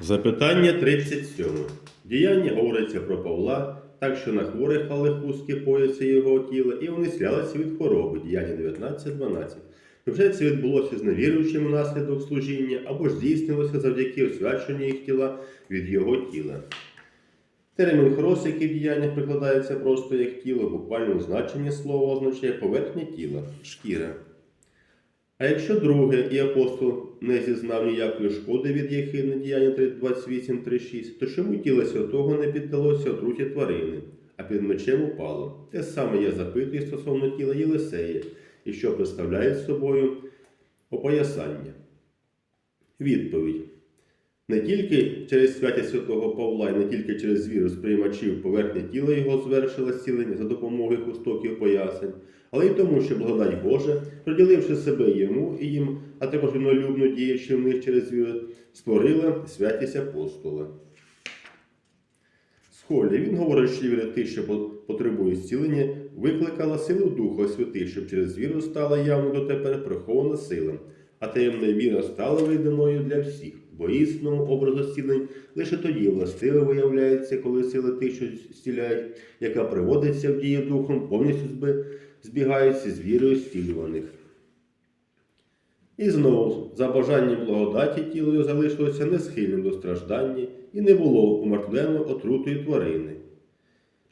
Запитання 37. Діяння говориться про Павла, так що на хворих клали хустки пояса його тіла, і вони слялися від хвороби. Діяння 19.12. Невже це відбулося з невіруючим унаслідок служіння, або ж здійснилося завдяки освяченню їх тіла від його тіла? Термін хрос, який в діяннях прикладається просто як тіло, буквально значення слова означає поверхня тіла, шкіра. А якщо друге, і апостол не зізнав ніякої шкоди від єхидне діяння 28.3.6, то чому тіло святого не піддалося отруті тварини, а під мечем упало? Те саме я запитую стосовно тіла Єлисея, і що представляє собою опоясання. Відповідь. Не тільки через святість святого Павла і не тільки через віру сприймачів поверхня тіла його звершила зцілення за допомогою хустоків поясень, але й тому, що благодать Божа, приділивши себе йому і їм, а також винолюбно діючи в них через віру, створила святість апостола. Схолі він говорить, що віра тих, що потребує зцілення, викликала силу Духа Святих, щоб через віру стала явно дотепер прихована сила, а таємна віра стала видимою для всіх, бо істинному образу зцілень лише тоді властиво виявляється, коли сила тих, що зціляють, яка приводиться в дію духом, повністю зби- збігається з вірою зцілюваних. І знову, за бажанням благодаті тіло його залишилося несхильним до страждання і не було умертвлено отрутої тварини.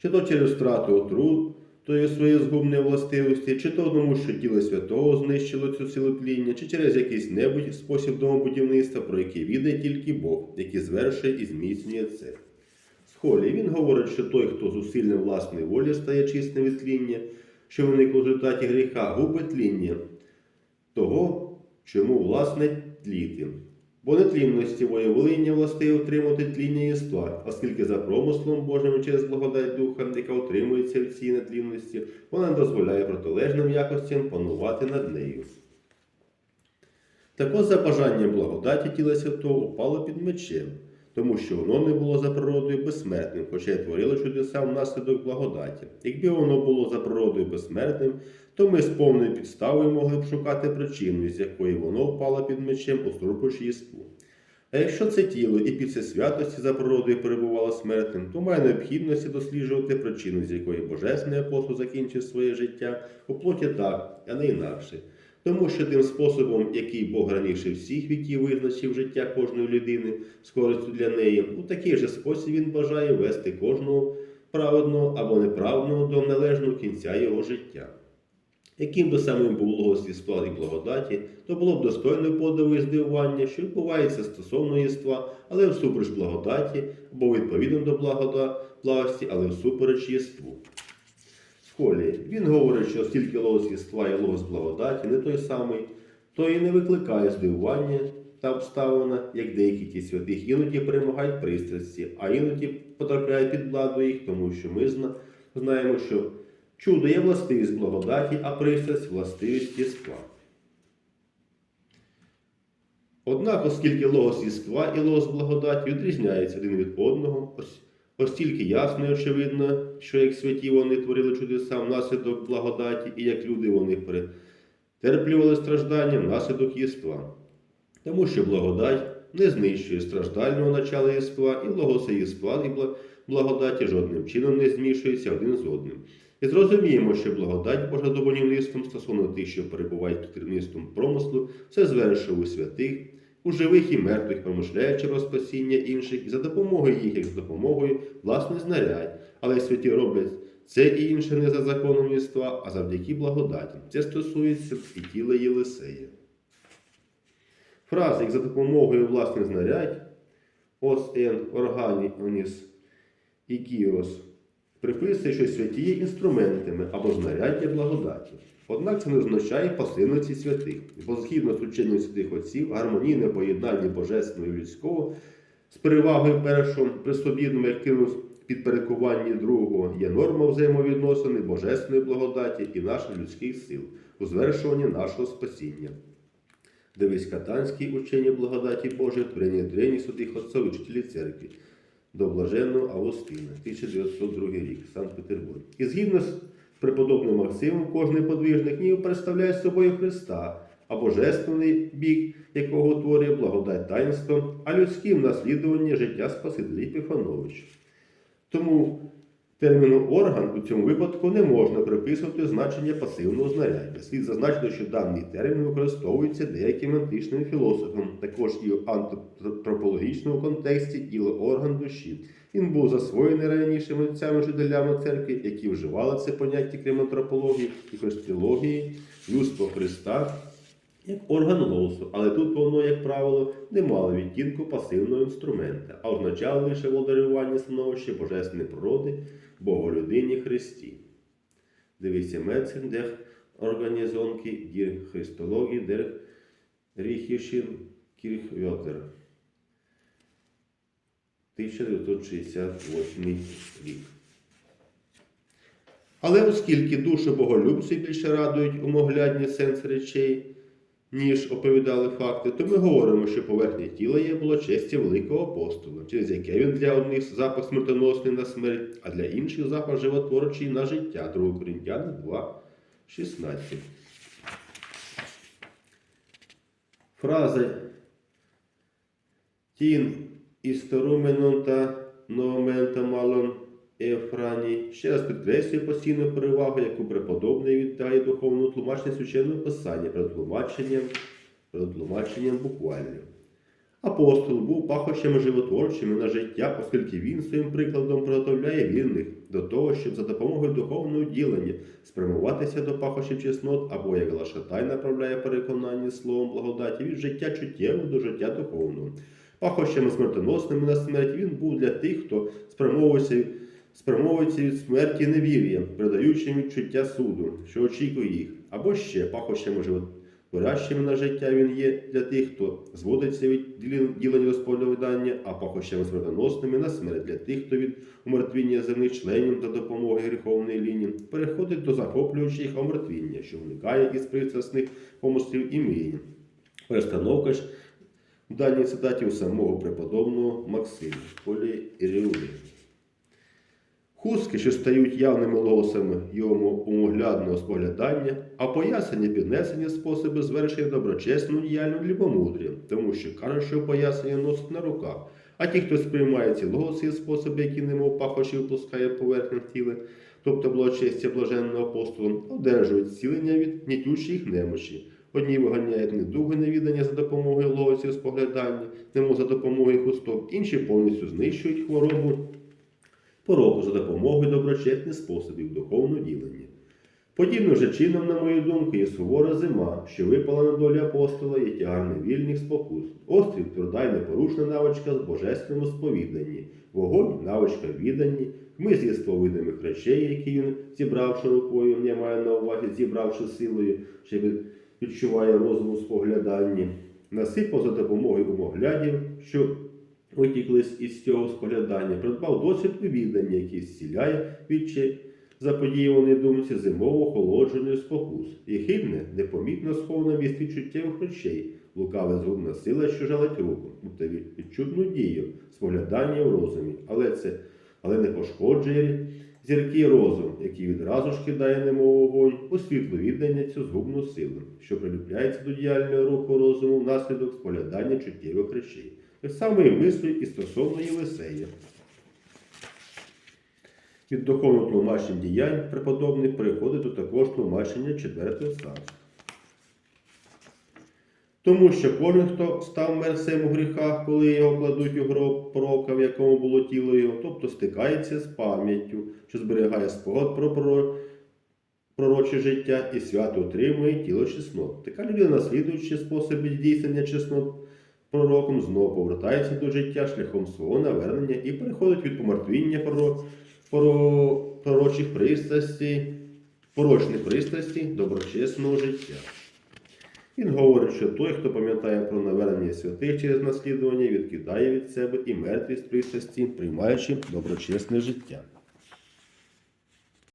Чи то через втрату отрутої своєї згубної властивості, чи то тому, що тіло святого знищило цю силу тління, чи через якийсь небудь спосіб домобудівництва, про який відає тільки Бог, який звершує і зміцнює це. Схолі він говорить, що той, хто зусиллям власної волі стає чистим від тління, що виникло в результаті гріха, губить тління того, чому власне тліти. Бо нетлінності воєвоління властиво утримувати тління єства, оскільки за промислом Божим через благодать Духа, яка утримується в цій нетлінності, вона не дозволяє протилежним якостям панувати над нею. Також за бажанням благодаті тіла святого упало під мечем, тому що воно не було за природою безсмертним, хоча й творило чудеса внаслідок благодаті. Якби воно було за природою безсмертним, то ми з повною підставою могли б шукати причину, з якої воно впало під мечем, уступивши єству. А якщо це тіло і після святості за природою перебувало смертним, то має необхідності досліджувати причину, з якої Божественний апостол закінчив своє життя у плоті так, а не інакше. Тому що тим способом, який Бог раніше всіх віків визначив життя кожної людини з користю для неї, у такий же спосіб він бажає вести кожного праведного або неправедного до належного кінця його життя. Яким би самим був логос єства і благодаті, то було б достойне подиву і здивування, що відбувається стосовно єства, але всупереч благодаті, або відповідно до благості, але всупереч єству. Схолі він говорить, що оскільки логос єства і логос благодаті не той самий, то і не викликає здивування та обставина, як деякі ті святих. Іноді перемагають пристрасті, а іноді потрапляють під владу їх, тому що ми знаємо, що чудо є властивість благодаті, а пристрасть властивість єства. Однак, оскільки логос єства і логос благодаті відрізняються один від одного, ось Остільки ясно і очевидно, що як святі вони творили чудеса внаслідок благодаті, і як люди вони перетерплювали страждання внаслідок єства. Тому що благодать не знищує страждального начала єства, і логоса єства і благодаті жодним чином не змішуються один з одним. І зрозуміємо, що благодать Божа добонівництвом стосовно тих, що перебувають керівництвом промислу, це звершує у святих, у живих і мертвих, промишляючи про спасіння інших, і за допомогою їх, як за допомогою власних знарядь. Але святі роблять це і інше не за законом єства, а завдяки благодаті. Це стосується і тіла Єлисея. Фрази, як за допомогою власних знарядь, ос ен органіоніс і кіос, приписує, що святі є інструментами або знаряддя благодаті. Однак це не означає пасивності святих, бо згідно з ученням святих отців, гармонійне поєднання божественного і людського з перевагою першого при собідному активному підпорядкуванні другого є норма взаємовідносини божественної благодаті і наших людських сил у звершуванні нашого спасіння. Дивись катанські учення благодаті Божої, творення древніх святих отців і вчителі церкви до блаженного Августина, 1902 рік, Санкт-Петербург. І згідно з преподобним Максимом, кожний подвижник ніби представляє собою Христа, а божественний бік, якого творює благодать таїнство, а людським наслідування життя Спасителя Піфановича. Тому терміну орган у цьому випадку не можна приписувати значення пасивного знаряддя. Слід зазначити, що даний термін використовується деякими античними філософами, також і в антропологічному контексті тіло орган душі. Він був засвоєний раніше митцями жителями церкви, які вживали це поняття крім антропології і христології, людство Христа як орган голосу, але тут воно, як правило, не мало відтінку пасивного інструмента, а означало лише володарювання становища божественної природи Боголюдині Христі. Дивіться Мецен, der Організонки дір Христології, der Ріхішін Кірхвьотер. 1968 рік. Але оскільки душу боголюбці більше радують умоглядні сенс речей, ніж оповідали факти, то ми говоримо, що поверхня тіла є було честі великого апостола, через яке він для одних запах смертоносний на смерть, а для інших запах животворчий на життя. 2 Коринтяни 2, 16. Фраза Тін історуменон та номента малон Ефрані ще раз підкреслює постійну перевагу, яку преподобний віддає духовному тлумаченню священного писання перед тлумаченням, перед тлумаченням буквально. Апостол був пахощами животворчими на життя, оскільки він своїм прикладом приготовляє вірних до того, щоб за допомогою духовного ділення спрямуватися до пахощів чеснот, або як Лашатай направляє переконання словом благодаті від життя чуттєвого до життя духовного. Пахощами смертоносними на смерть він був для тих, хто спрямовується спрямовується від смерті невір'я, передаючи відчуття суду, що очікує їх, або ще пахощами животворящими на життя він є для тих, хто зводиться від ділення розповідання, а пахощами смертоносними на смерть для тих, хто від умертвіння земних членів та допомоги гріховної лінії переходить до захоплюючих омертвіння, що виникає із пристрасних помислів і мрій. Перестановка ж в даній цитаті у самого преподобного Максима Полі Іріулі. Хустки, що стають явними лосами йому умоглядного споглядання, а пояснення піднесення способи звершення доброчесну діяльну лібомудря, тому що каже, що пояснення носить на руках. А ті, хто сприймає ці лоси способи, які немов пахощі впускає поверхню тіла, тобто благочестя блаженного апостола, одержують зцілення від гнітючих немочі. Одні виганяють недуги невідання за допомогою лосів споглядання, немов за допомогою хусток, інші повністю знищують хворобу пороку за допомогою доброчесних способів духовного ділення. Подібним же чином, на мою думку, є сувора зима, що випала на долю апостола і тягар невільних спокус. Острів тверда й непорушна навичка з божественному сповіданні, вогонь навичка відданні, хмиз'єство видимих речей, які він, зібравши рукою, я маю на увазі, зібравши силою, що відчуває розум у спогляданні, насипав за допомогою умоглядів, що витіклись із цього споглядання, придбав досвід у відданні, який зціляє відчі заподіювані думці зимово охолодженої спокус, і хибне, непомітно сховане міст відчуттєвих речей, лукаве згубна сила, що жалить руку, тобто відчутну дію, споглядання в розумі, але це але не пошкоджує зіркий розум, який відразу ж кидає немов вогонь у світло віддання цю згубну силу, що приліпляється до діяльного руху розуму внаслідок споглядання чуттєвих речей. Так само і мислі і стосовно Єлисея. Від духовного тлумачення діянь преподобних переходить до також тлумачення четвертого царства. Тому що кожен, хто став мерцем у гріхах, коли його кладуть у гроб пророка, в якому було тіло його, тобто стикається з пам'яттю, що зберігає спогад про пророче життя і свято отримує тіло чеснот. Така людина, наслідуючи способи здійснення чеснот пророком, знову повертається до життя шляхом свого навернення і переходить від помертвіння. Про... пророчих пристрастей, порочних пристрастей доброчесного життя. Він говорить, що той, хто пам'ятає про навернення святих через наслідування, відкидає від себе і мертвість пристрасті, приймаючи доброчесне життя.